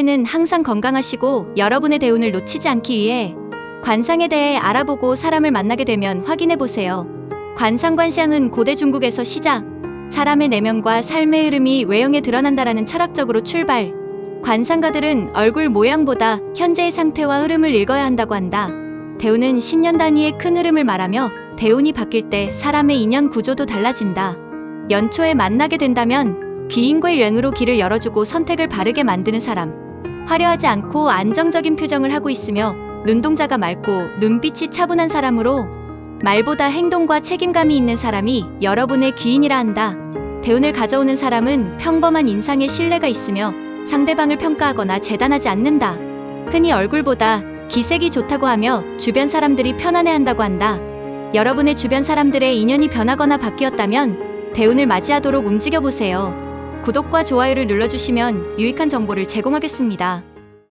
새해에는 항상 건강하시고 여러분의 대운을 놓치지 않기 위해 관상에 대해 알아보고 사람을 만나게 되면 확인해 보세요. 관상관상은 고대 중국에서 시작, 사람의 내면과 삶의 흐름이 외형에 드러난다라는 철학적으로 출발. 관상가들은 얼굴 모양보다 현재의 상태와 흐름을 읽어야 한다고 한다. 대운은 10년 단위의 큰 흐름을 말하며 대운이 바뀔 때 사람의 인연 구조도 달라진다. 연초에 만나게 된다면 귀인과 연으로 길을 열어주고 선택을 바르게 만드는 사람. 화려하지 않고 안정적인 표정을 하고 있으며 눈동자가 맑고 눈빛이 차분한 사람으로 말보다 행동과 책임감이 있는 사람이 여러분의 귀인이라 한다. 대운을 가져오는 사람은 평범한 인상에 신뢰가 있으며 상대방을 평가하거나 재단하지 않는다. 흔히 얼굴보다 기색이 좋다고 하며 주변 사람들이 편안해한다고 한다. 여러분의 주변 사람들의 인연이 변하거나 바뀌었다면 대운을 맞이하도록 움직여 보세요. 구독과 좋아요를 눌러주시면 유익한 정보를 제공하겠습니다.